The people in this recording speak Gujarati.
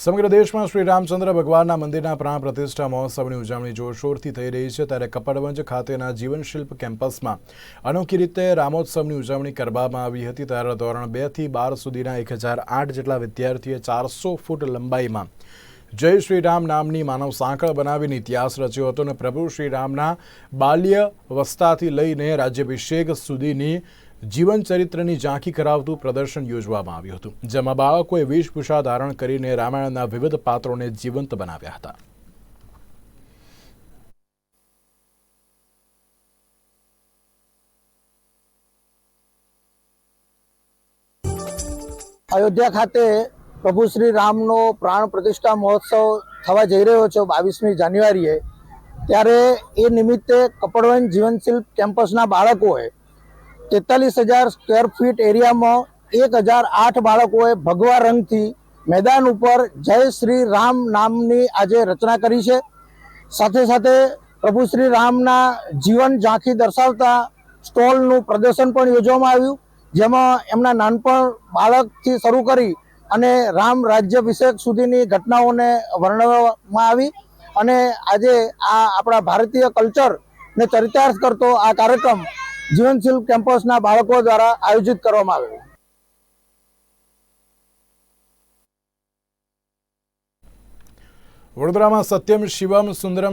સમગ્ર દેશમાં શ્રી રામચંદ્ર ભગવાનના મંદિરના પ્રાણ પ્રતિષ્ઠા મહોત્સવની ઉજવણી જોરશોરથી થઈ રહી છે. ત્યારે કપડવંજ ખાતેના જીવનશિલ્પ કેમ્પસમાં અનોખી રીતે રામોત્સવની ઉજવણી કરવામાં આવી હતી. ત્યારે ધોરણ બેથી બાર સુધીના એક હજાર આઠ જેટલા વિદ્યાર્થીઓએ ચારસો ફૂટ લંબાઈમાં જય શ્રી રામ નામની માનવ સાંકળ બનાવીને ઇતિહાસ રચ્યો હતો અને પ્રભુ શ્રી રામના બાલ્ય વસ્તાથી લઈને રાજ્યાભિષેક સુધીની જીવન ચરિત્રની ઝાંખી કરાવતું પ્રદર્શન યોજવામાં આવ્યું હતું, જેમાં બાળકોએ વેશભૂષા ધારણ કરીને રામાયણના વિવિધ પાત્રોને જીવંત બનાવ્યા હતા. અયોધ્યા ખાતે પ્રભુ શ્રી રામનો પ્રાણ પ્રતિષ્ઠા મહોત્સવ થવા જઈ રહ્યો છે બાવીસમી જાન્યુઆરીએ, ત્યારે એ નિમિત્તે કપડવન જીવનશિલ્પ કેમ્પસના બાળકોએ તેતાલીસ હજાર સ્ક્વેર ફીટ એરિયામાં એક હજાર આઠ બાળકોએ ભગવા રંગથી મેદાન ઉપર જય શ્રી રામ નામની આજે રચના કરી છે. સાથે સાથે પ્રભુ શ્રી રામના જીવન ઝાંખી દર્શાવતા સ્ટોલનું પ્રદર્શન પણ યોજવામાં આવ્યું, જેમાં એમના નાનપણ બાળકથી શરૂ કરી અને રામ રાજ્યાભિષેક સુધીની ઘટનાઓને વર્ણવવામાં આવી અને આજે આ આપણા ભારતીય કલ્ચરને ચરિતાર્થ કરતો આ કાર્યક્રમ જીવનશીલ કેમ્પસના બાળકો દ્વારા આયોજિત કરવામાં આવ્યું વડોદરામાં સત્યમ શિવમ સુંદરમ